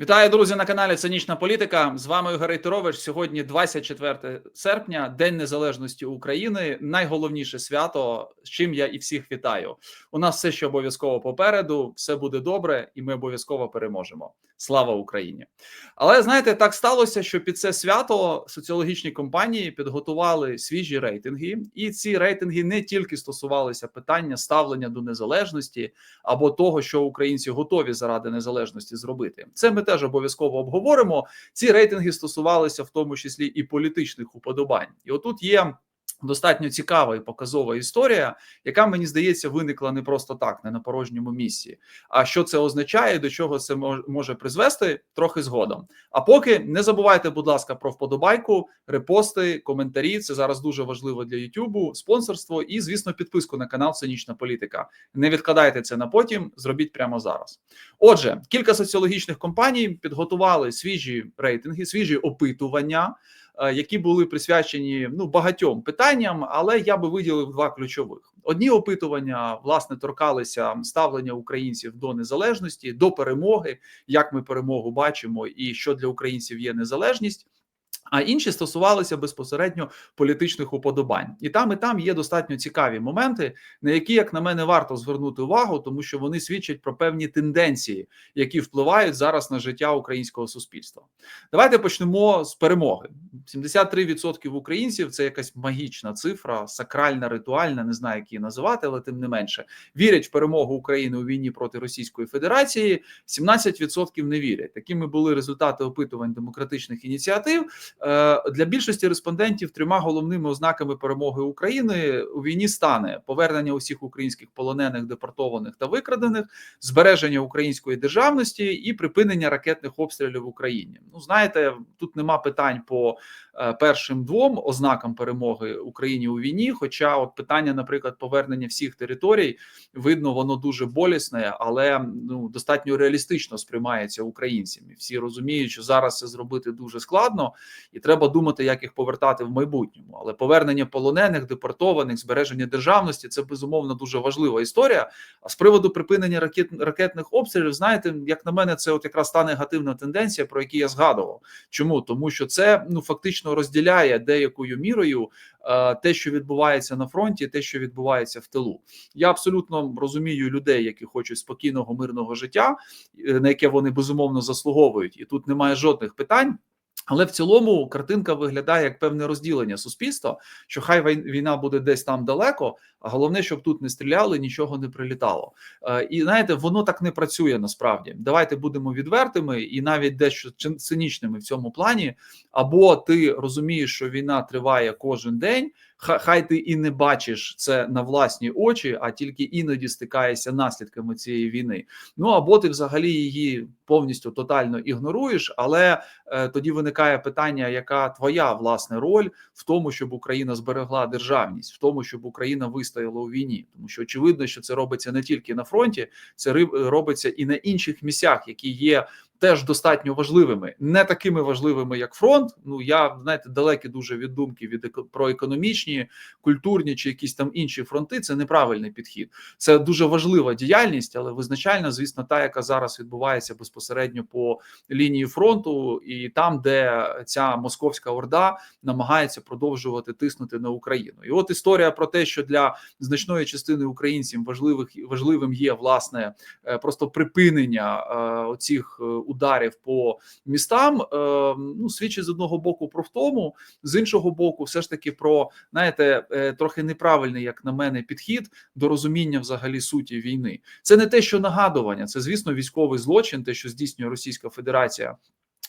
Вітаю, друзі, на каналі Цинічна Політика. З вами Ігор Тирович. Сьогодні 24 серпня, День Незалежності України. Найголовніше свято, з чим я і всіх вітаю. У нас все ще обов'язково попереду, все буде добре, і ми обов'язково переможемо. Слава Україні! Але знаєте, так сталося, що під це свято соціологічні компанії підготували свіжі рейтинги, і ці рейтинги не тільки стосувалися питання ставлення до незалежності або того, що українці готові заради незалежності зробити. Це ми теж обов'язково обговоримо. Ці рейтинги стосувалися в тому числі і політичних уподобань. І отут є. Достатньо цікава і показова історія, яка мені здається виникла не просто так, не на порожньому місці. А що це означає, до чого це може призвести, трохи згодом. А поки не забувайте, будь ласка, про вподобайку, репости, коментарі. Це зараз дуже важливо для Ютубу, спонсорство і, звісно, підписку на канал Цинічна Політика. Не відкладайте це на потім, зробіть прямо зараз. Отже, кілька соціологічних компаній підготували свіжі рейтинги, свіжі опитування. Е, які були присвячені ну багатьом питанням, але я би виділив два ключових: одні опитування власне торкалися ставлення українців до незалежності, до перемоги, як ми перемогу бачимо, і що для українців є незалежність. А інші стосувалися безпосередньо політичних уподобань, і там і там є достатньо цікаві моменти, на які, як на мене, варто звернути увагу, тому що вони свідчать про певні тенденції, які впливають зараз на життя українського суспільства. Давайте почнемо з перемоги. 73% українців це якась магічна цифра, сакральна, ритуальна, не знаю, як її називати, але тим не менше вірять в перемогу України у війні проти Російської Федерації. 17% не вірять. Такими були результати опитувань демократичних ініціатив. Е, для більшості респондентів трьома головними ознаками перемоги України у війні стане повернення усіх українських полонених, депортованих та викрадених, збереження української державності і припинення ракетних обстрілів в Україні. Ну знаєте, тут нема питань по Е, першим двом ознакам перемоги Україні у війні. Хоча, от питання, наприклад, повернення всіх територій, видно, воно дуже болісне, але ну достатньо реалістично сприймається українцями. Всі розуміють, що зараз це зробити дуже складно, і треба думати, як їх повертати в майбутньому. Але повернення полонених, депортованих, збереження державності це безумовно дуже важлива історія. А з приводу припинення ракет ракетних обстрілів, знаєте, як на мене, це от якраз та негативна тенденція, про яку я згадував. Чому тому, що це ну фактично розділяє деякою мірою е, те, що відбувається на фронті, те, що відбувається в тилу. Я абсолютно розумію людей, які хочуть спокійного мирного життя, е, на яке вони безумовно заслуговують, і тут немає жодних питань. Але в цілому картинка виглядає як певне розділення суспільства, що хай війна буде десь там далеко, а головне, щоб тут не стріляли, нічого не прилітало. Е, і знаєте, воно так не працює насправді. Давайте будемо відвертими і навіть дещо цинічними в цьому плані. Або ти розумієш, що війна триває кожен день. Хай ти і не бачиш це на власні очі, а тільки іноді стикаєшся наслідками цієї війни. Ну або ти взагалі її повністю тотально ігноруєш, але е, тоді виникає питання, яка твоя власне роль в тому, щоб Україна зберегла державність, в тому, щоб Україна вистояла у війні, тому що очевидно, що це робиться не тільки на фронті, це робиться і на інших місцях, які є теж достатньо важливими, не такими важливими, як фронт. Ну я знаєте, далекі дуже від думки від про економічні, культурні чи якісь там інші фронти. Це неправильний підхід. Це дуже важлива діяльність, але визначальна, звісно, та, яка зараз відбувається безпосередньо по лінії фронту, і там, де ця московська орда намагається продовжувати тиснути на Україну. І от історія про те, що для значної частини українців важливих важливим є власне е, просто припинення е, оцих е, ударів по містам, е, ну свідчить з одного боку про втому, з іншого боку, все ж таки про знаєте, е, трохи неправильний, як на мене, підхід до розуміння взагалі суті війни. Це не те, що нагадування, це звісно військовий злочин, те, що здійснює Російська Федерація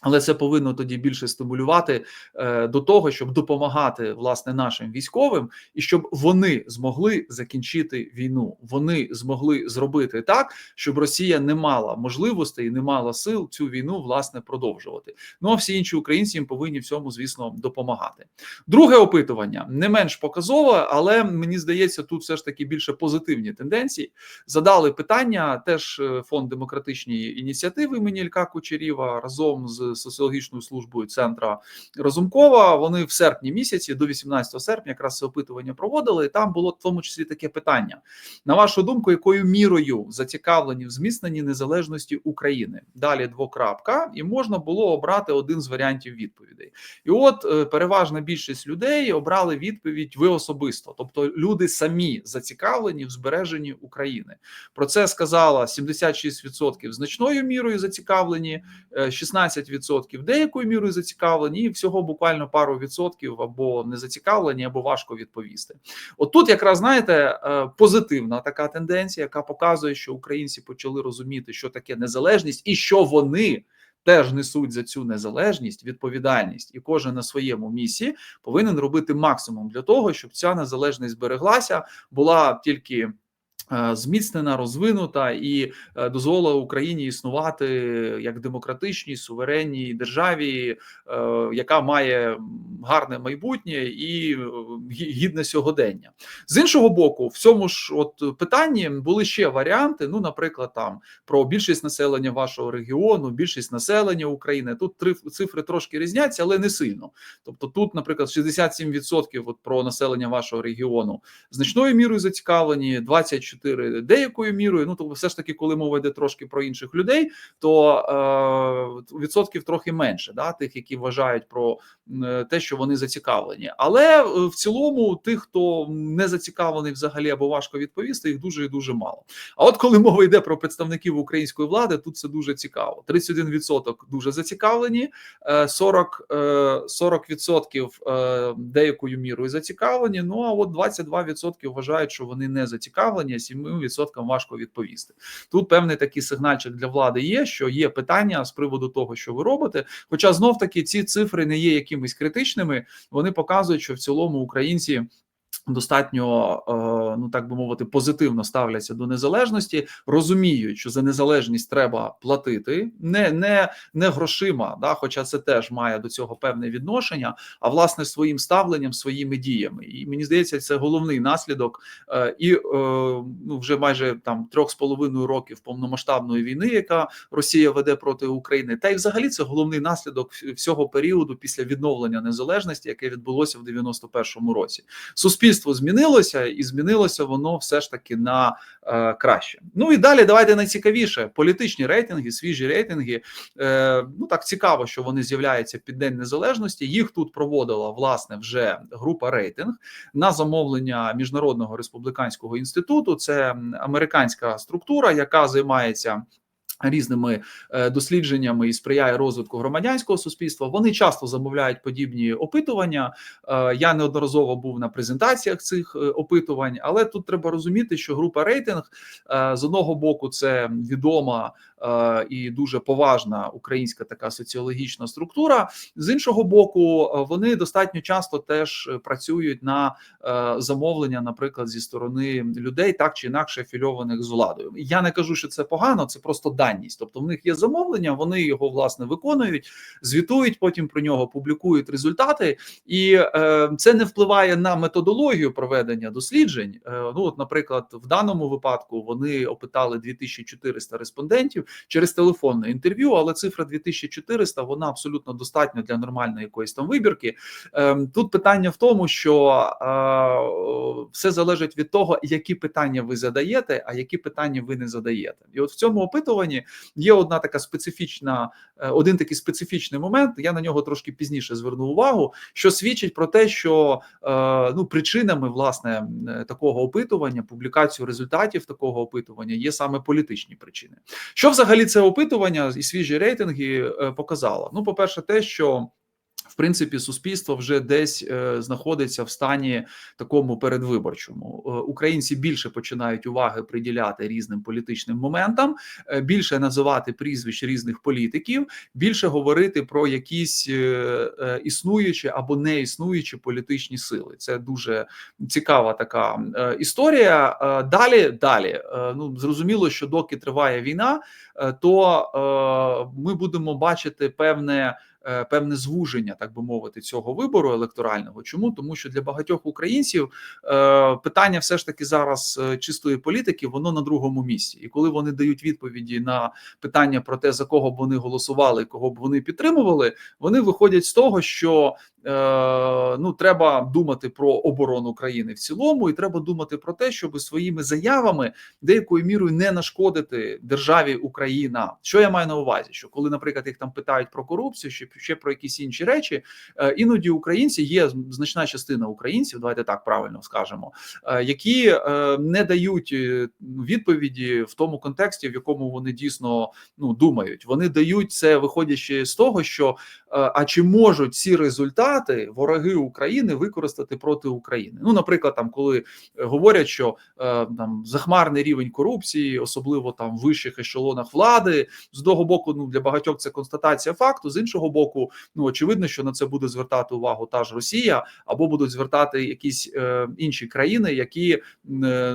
але це повинно тоді більше стимулювати е, до того, щоб допомагати власне нашим військовим, і щоб вони змогли закінчити війну. Вони змогли зробити так, щоб Росія не мала можливостей, не мала сил цю війну власне продовжувати. Ну а всі інші українці їм повинні в цьому, звісно, допомагати. Друге опитування не менш показове, але мені здається, тут все ж таки більше позитивні тенденції. Задали питання теж е, фонд демократичної ініціативи імені Ілька Кучеріва разом з соціологічною службою центра Разумкова. Вони в серпні місяці, до 18 серпня, якраз це опитування проводили. і Там було в тому числі таке питання. На вашу думку, якою мірою зацікавлені в зміцненні незалежності України? Далі двокрапка, і можна було обрати один з варіантів відповідей. І от е, переважна більшість людей обрали відповідь ви особисто, тобто люди самі зацікавлені в збереженні України. Про це сказала 76% значною мірою зацікавлені, е, 16% 10% деякою мірою зацікавлені, і всього буквально пару відсотків або не зацікавлені, або важко відповісти. От тут якраз знаєте е, позитивна така тенденція, яка показує, що українці почали розуміти, що таке незалежність і що вони. Теж несуть за цю незалежність, відповідальність, і кожен на своєму місці повинен робити максимум для того, щоб ця незалежність збереглася, була тільки зміцнена, розвинута і е, дозволила Україні існувати як демократичній суверенній державі, е, яка має гарне майбутнє і е, гідне сьогодення. З іншого боку, в цьому ж от питанні були ще варіанти. Ну, наприклад, там про більшість населення вашого регіону, більшість населення України. Тут три цифри трошки різняться, але не сильно. Тобто, тут, наприклад, 67% от про населення вашого регіону значною мірою зацікавлені, 24% деякою мірою. Ну тобто, все ж таки, коли мова йде трошки про інших людей, то е, відсотків трохи менше, да, тих, які вважають про те, що вони зацікавлені. Але е, в цілому, тих, хто не зацікавлений взагалі або важко відповісти, їх дуже і дуже мало. А от коли мова йде про представників української влади, тут це дуже цікаво. 31% дуже зацікавлені, е, 40, е, 40% е, деякою мірою зацікавлені. Ну а от 22% вважають, що вони не зацікавлені, 7% важко відповісти. Тут певний такий сигнальчик для влади є, що є питання з приводу того, що ви робите. Хоча знов таки ці цифри не є якимись критичними, вони показують, що в цілому українці. Достатньо, е, ну так би мовити, позитивно ставляться до незалежності, розуміють, що за незалежність треба платити, не не, не грошима, да, хоча це теж має до цього певне відношення, а власне своїм ставленням, своїми діями. І мені здається, це головний наслідок е, і е, ну вже майже там трьох з половиною років повномасштабної війни, яка Росія веде проти України, та й взагалі це головний наслідок всього періоду після відновлення незалежності, яке відбулося в 91-му році. Суспільство змінилося, і змінилося воно все ж таки на е, краще. Ну і далі давайте найцікавіше: політичні рейтинги, свіжі рейтинги. Е, ну так цікаво, що вони з'являються під День Незалежності. Їх тут проводила власне вже група рейтинг на замовлення міжнародного республіканського інституту. Це американська структура, яка займається. Різними е, дослідженнями і сприяє розвитку громадянського суспільства. Вони часто замовляють подібні опитування. Е, Я неодноразово був на презентаціях цих е, опитувань, але тут треба розуміти, що група рейтинг з одного боку це відома і дуже поважна українська така соціологічна структура. З іншого боку, вони достатньо часто теж працюють на замовлення, наприклад, зі сторони людей, так чи інакше афільованих з владою. Я не кажу, що це погано, це просто даність. Тобто, в них є замовлення, вони його власне виконують, звітують, потім про нього публікують результати, і е, це не впливає на методологію проведення досліджень. Е, ну, от, наприклад, в даному випадку вони опитали 2400 респондентів через телефонне інтерв'ю, але цифра 2400 вона абсолютно достатня для нормальної якоїсь там вибірки. Ем, Тут питання в тому, що е, все залежить від того, які питання ви задаєте, а які питання ви не задаєте. І от в цьому опитуванні є одна така специфічна, е, один такий специфічний момент. Я на нього трошки пізніше зверну увагу, що свідчить про те, що е, ну причинами власне такого опитування, публікацію результатів такого опитування є саме політичні причини. Що взагалі це опитування і свіжі рейтинги е, показало? Ну, по перше, те, що в принципі, суспільство вже десь е, знаходиться в стані такому передвиборчому. Е, українці більше починають уваги приділяти різним політичним моментам, е, більше називати прізвищ різних політиків, більше говорити про якісь існуючі або не існуючі політичні сили. Це дуже цікава така історія. Далі, далі, ну зрозуміло, що доки триває війна, то ми будемо бачити певне певне звуження, так би мовити, цього вибору електорального. Чому тому, що для багатьох українців е, питання все ж таки зараз е, чистої політики, воно на другому місці, і коли вони дають відповіді на питання про те, за кого б вони голосували, кого б вони підтримували, вони виходять з того, що е, ну треба думати про оборону країни в цілому, і треба думати про те, щоб своїми заявами деякою мірою не нашкодити державі Україна. Що я маю на увазі? Що коли, наприклад, їх там питають про корупцію, чи ще про якісь інші речі, е, іноді українці є значна частина українців, давайте так правильно скажемо, е, які е, не дають е, відповіді в тому контексті, в якому вони дійсно ну думають. Вони дають це, виходячи з того, що е, а чи можуть ці результати вороги України використати проти України? Ну, наприклад, там коли говорять, що е, там захмарний рівень корупції, особливо там в вищих ешелонах влади, з одного боку, ну для багатьох це констатація факту, з іншого боку, ну очевидно, що на це буде звертати увагу та ж Росія, або будуть звертати якісь е, інші країни, які е,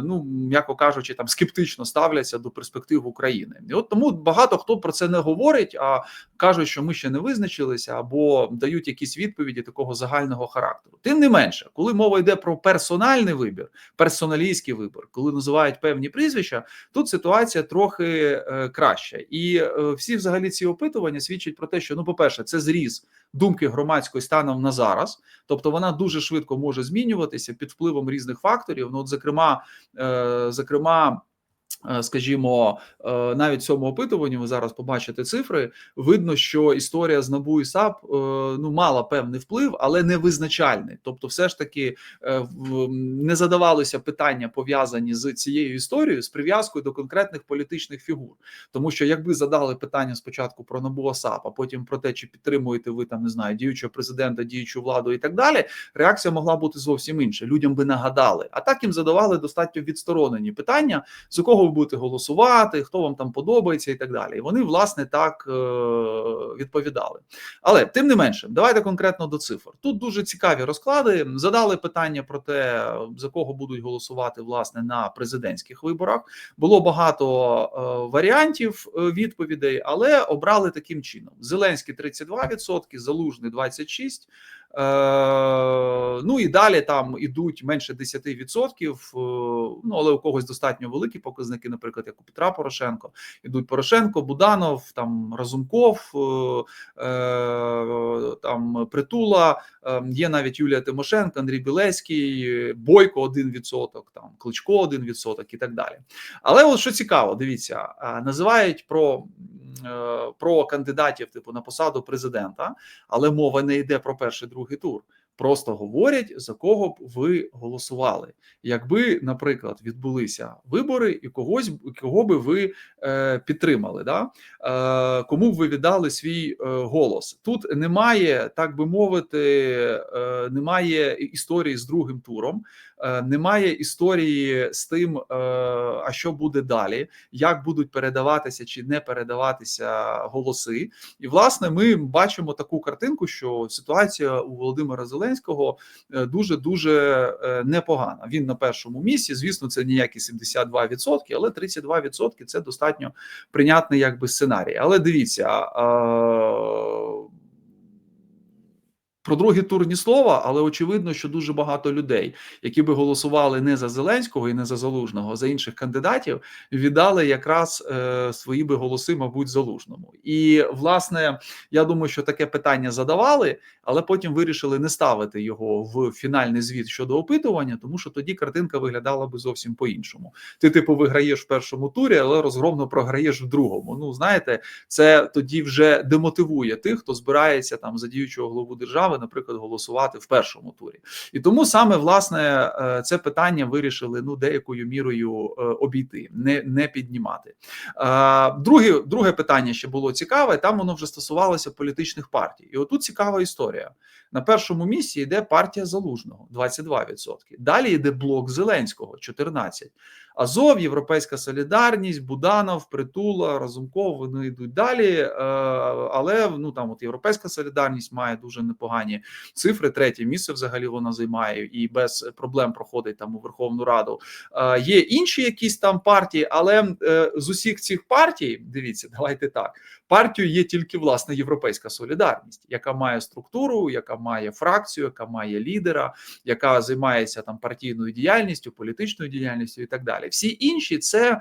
ну м'яко кажучи, там скептично ставляться до перспектив України. І от тому багато хто про це не говорить, а кажуть, що ми ще не визначилися, або дають якісь відповіді такого загального характеру. Тим не менше, коли мова йде про персональний вибір, персоналістський вибір, коли називають певні прізвища, тут ситуація трохи е, краща, і е, всі, взагалі, ці опитування свідчать про те, що ну, по перше, це зріз думки громадської станом на зараз, тобто вона дуже швидко може змінюватися під впливом різних факторів. Ну, от, зокрема, е, зокрема. Е, Скажімо, е, навіть в цьому опитуванні ви зараз побачите цифри. Видно, що історія з НАБУ і САП е, ну мала певний вплив, але не визначальний. Тобто, все ж таки не задавалися питання пов'язані з цією історією з прив'язкою до конкретних політичних фігур. Тому що якби задали питання спочатку про НАБУ САП, а потім про те, чи підтримуєте ви там не знаю діючого президента, діючу владу і так далі, реакція могла бути зовсім інша. Людям би нагадали, а так їм задавали достатньо відсторонені питання, з якого ви будете голосувати, хто вам там подобається, і так далі. І вони власне так е, відповідали. Але тим не менше, давайте конкретно до цифр. Тут дуже цікаві розклади. Задали питання про те, за кого будуть голосувати власне на президентських виборах. Було багато е, варіантів е, відповідей, але обрали таким чином: Зеленський 32%, Залужний 26%, Е, ну і далі там ідуть менше 10%, е, Ну але у когось достатньо великі показники, наприклад, як у Петра Порошенко. Ідуть Порошенко, Буданов, там Разумков, е, там Притула. Є навіть Юлія Тимошенко, Андрій Білецький, Бойко 1%, там Кличко 1% і так далі. Але от що цікаво, дивіться, називають про Е, про кандидатів типу на посаду президента, але мова не йде про перший другий тур. Просто говорять за кого б ви голосували, якби, наприклад, відбулися вибори, і когось кого би ви е, підтримали, да е, кому б ви віддали свій е, голос? Тут немає, так би мовити, е, немає історії з другим туром. Е, немає історії з тим, е, а що буде далі, як будуть передаватися чи не передаватися голоси. І власне ми бачимо таку картинку, що ситуація у Володимира Зеленського дуже дуже непогана. Він на першому місці. Звісно, це ніякі 72%, але 32% – це достатньо прийнятний якби сценарій. Але дивіться. Про другий тур ні слова, але очевидно, що дуже багато людей, які би голосували не за Зеленського і не за Залужного, а за інших кандидатів, віддали якраз е, свої би голоси, мабуть, залужному. І власне, я думаю, що таке питання задавали, але потім вирішили не ставити його в фінальний звіт щодо опитування, тому що тоді картинка виглядала би зовсім по-іншому. Ти, типу, виграєш в першому турі, але розгромно програєш в другому. Ну знаєте, це тоді вже демотивує тих, хто збирається там за діючого главу держави наприклад, голосувати в першому турі, і тому саме власне е, це питання вирішили ну деякою мірою е, обійти, не не піднімати. Друге, друге питання ще було цікаве. Там воно вже стосувалося політичних партій, і отут цікава історія. На першому місці йде партія залужного 22%. Далі йде блок Зеленського 14%. Азов, Європейська Солідарність, Буданов, Притула, Разумков. Вони йдуть далі. Е, але ну там от Європейська Солідарність має дуже непогані цифри. Третє місце взагалі вона займає і без проблем проходить там у Верховну Раду. Е, є інші якісь там партії, але е, з усіх цих партій, дивіться, давайте так. Партію є тільки власне Європейська Солідарність, яка має структуру, яка має фракцію, яка має лідера, яка займається там партійною діяльністю, політичною діяльністю і так далі. Всі інші це.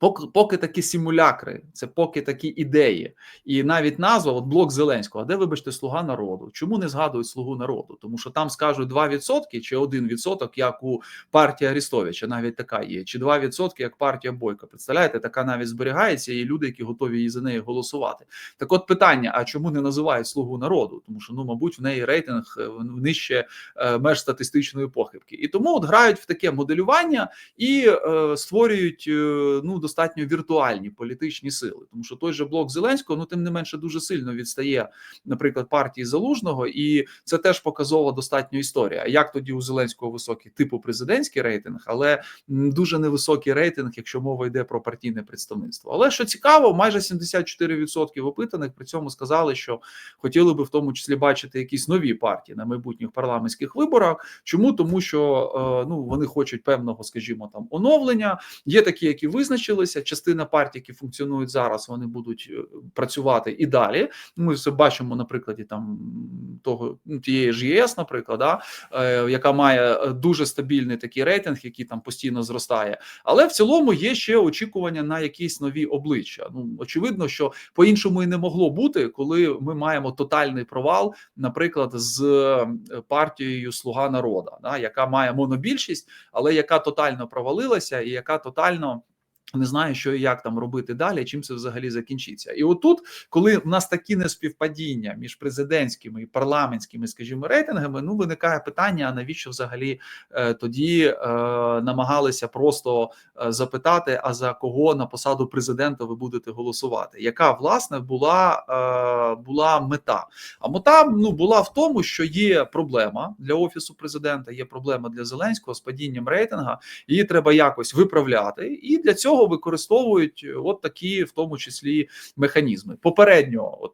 Поки поки такі симулякри, це поки такі ідеї, і навіть назва от блок Зеленського. Де вибачте, слуга народу? Чому не згадують слугу народу? Тому що там скажуть 2% чи 1%, як у партії Арістовича, навіть така є, чи 2% як партія Бойка. Представляєте, така навіть зберігається, і люди, які готові за неї голосувати. Так, от питання: а чому не називають слугу народу? Тому що ну, мабуть, в неї рейтинг е, нижче е, меж статистичної похибки, і тому от грають в таке моделювання і е, створюють е, ну достатньо віртуальні політичні сили, тому що той же блок Зеленського, ну тим не менше, дуже сильно відстає, наприклад, партії Залужного, і це теж показова достатньо історія. Як тоді у Зеленського високий типу президентський рейтинг, але дуже невисокий рейтинг, якщо мова йде про партійне представництво. Але що цікаво, майже 74% опитаних при цьому сказали, що хотіли би в тому числі бачити якісь нові партії на майбутніх парламентських виборах. Чому тому, що е, ну вони хочуть певного, скажімо, там оновлення. Є такі, які визначили залишилися. Частина партій, які функціонують зараз, вони будуть е, працювати і далі. Ми все бачимо на прикладі там того ну, тієї ж ЄС, наприклад, да, е, яка має е, дуже стабільний такий рейтинг, який там постійно зростає. Але в цілому є ще очікування на якісь нові обличчя. Ну очевидно, що по іншому і не могло бути, коли ми маємо тотальний провал, наприклад, з партією Слуга народа, да, яка має монобільшість, але яка тотально провалилася, і яка тотально. Не знаю, що і як там робити далі, чим це взагалі закінчиться, і отут, коли в нас такі неспівпадіння між президентськими і парламентськими, скажімо, рейтингами, ну виникає питання: а навіщо взагалі е, тоді е, намагалися просто е, запитати, а за кого на посаду президента ви будете голосувати? Яка власне була е, була мета? А мета ну була в тому, що є проблема для офісу президента, є проблема для Зеленського з падінням рейтинга, її треба якось виправляти, і для цього цього використовують е, от такі, в тому числі, механізми. Попередньо, от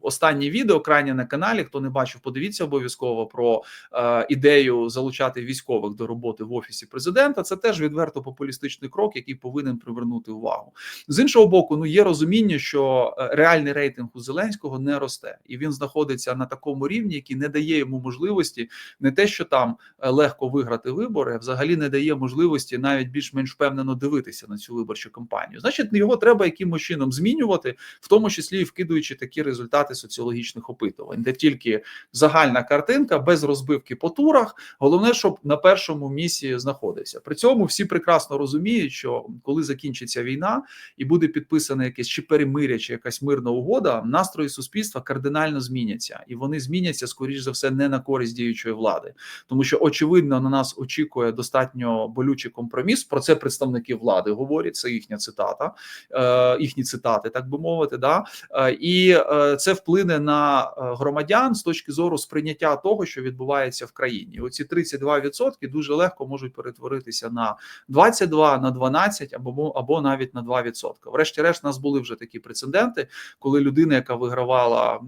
останнє відео крайнє на каналі. Хто не бачив, подивіться обов'язково про е, ідею залучати військових до роботи в офісі президента. Це теж відверто популістичний крок, який повинен привернути увагу. З іншого боку, ну є розуміння, що е, реальний рейтинг у Зеленського не росте, і він знаходиться на такому рівні, який не дає йому можливості не те, що там е, легко виграти вибори, а взагалі не дає можливості навіть більш-менш впевнено дивитися на цю виборчу кампанію. Значить, його треба якимось чином змінювати, в тому числі вкидуючи такі результати соціологічних опитувань, де тільки загальна картинка без розбивки по турах. Головне, щоб на першому місці знаходився. При цьому всі прекрасно розуміють, що коли закінчиться війна і буде підписане якесь чи перемиря, чи якась мирна угода, настрої суспільства кардинально зміняться, і вони зміняться скоріш за все не на користь діючої влади, тому що очевидно на нас очікує достатньо болючий компроміс. Про це представники влади говорять говорять, це їхня цитата, е, їхні цитати, так би мовити, да е, і е, це вплине на громадян з точки зору сприйняття того, що відбувається в країні. Оці 32% дуже легко можуть перетворитися на 22, на 12 або або навіть на 2%. Врешті-решт, у нас були вже такі прецеденти, коли людина, яка вигравала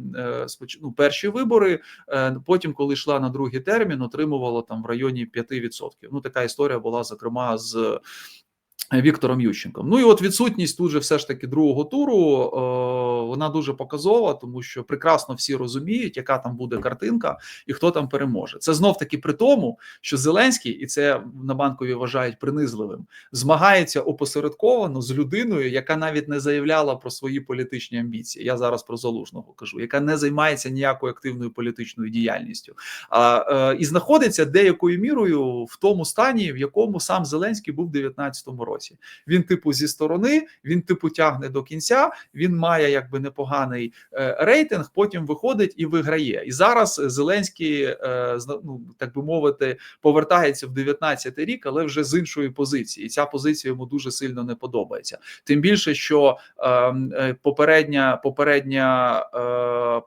ну, перші вибори, потім, коли йшла на другий термін, отримувала там в районі 5%. Ну така історія була зокрема з Віктором Ющенком. Ну і от відсутність тут же все ж таки другого туру. Е, вона дуже показова, тому що прекрасно всі розуміють, яка там буде картинка і хто там переможе. Це знов таки при тому, що Зеленський, і це на банкові вважають принизливим, змагається опосередковано з людиною, яка навіть не заявляла про свої політичні амбіції. Я зараз про залужного кажу, яка не займається ніякою активною політичною діяльністю, а е, і знаходиться деякою мірою в тому стані, в якому сам Зеленський був в 19 році році. Він, типу, зі сторони, він типу тягне до кінця. Він має якби непоганий е, рейтинг. Потім виходить і виграє. І зараз Зеленський, е, ну так би мовити, повертається в 19-й рік, але вже з іншої позиції. І ця позиція йому дуже сильно не подобається. Тим більше, що ем, е, попередня попередня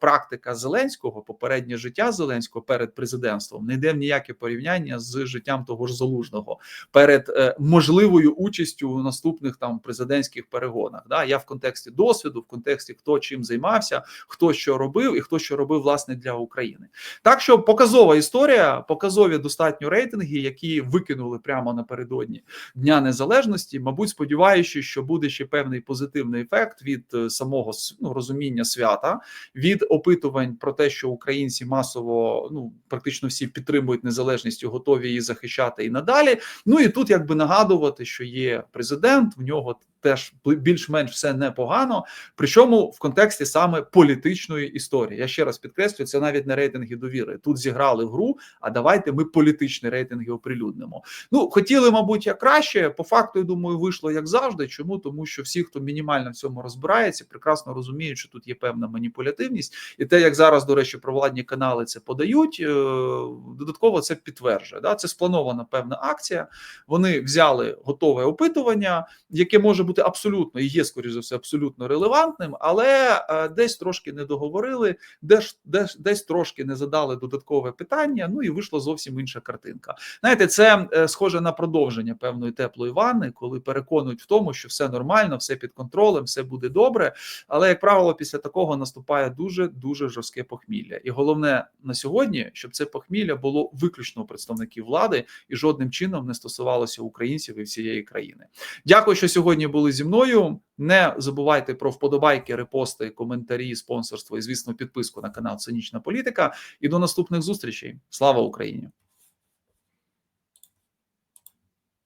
практика Зеленського, попереднє життя Зеленського перед президентством не йде в ніяке порівняння з життям того ж залужного перед можливою участь у наступних там президентських перегонах. Да, я в контексті досвіду, в контексті хто чим займався, хто що робив, і хто що робив власне для України. Так що показова історія, показові достатньо рейтинги, які викинули прямо напередодні Дня Незалежності. Мабуть, сподіваючись, що буде ще певний позитивний ефект від е, самого ну, розуміння свята, від опитувань про те, що українці масово ну практично всі підтримують незалежність, готові її захищати і надалі. Ну і тут якби нагадувати, що є президент, в нього теж більш-менш все непогано. Причому в контексті саме політичної історії. Я ще раз підкреслю, це навіть не рейтинги довіри. Тут зіграли гру. А давайте ми політичні рейтинги оприлюднимо. Ну хотіли, мабуть, як краще. По факту, я думаю, вийшло як завжди. Чому тому, що всі, хто мінімально в цьому розбирається, прекрасно розуміють, що тут є певна маніпулятивність, і те, як зараз, до речі, провладні канали це подають, е, додатково це підтверджує. Да? Це спланована певна акція. Вони взяли готове опитування, яке може бути абсолютно і є, скоріш за все, абсолютно релевантним, але е, десь трошки не договорили, десь, десь, десь трошки не задали додаткове питання. Ну і вийшла зовсім інша картинка. Знаєте, це е, схоже на продовження певної теплої ванни, коли переконують в тому, що все нормально, все під контролем, все буде добре. Але як правило, після такого наступає дуже дуже жорстке похмілля. І головне на сьогодні, щоб це похмілля було виключно у представників влади і жодним чином не стосувалося українців і всієї країни. Дякую, що сьогодні були зі мною. Не забувайте про вподобайки, репости, коментарі, спонсорство і звісно підписку на канал Цинічна Політика. І до наступних зустрічей. Слава Україні!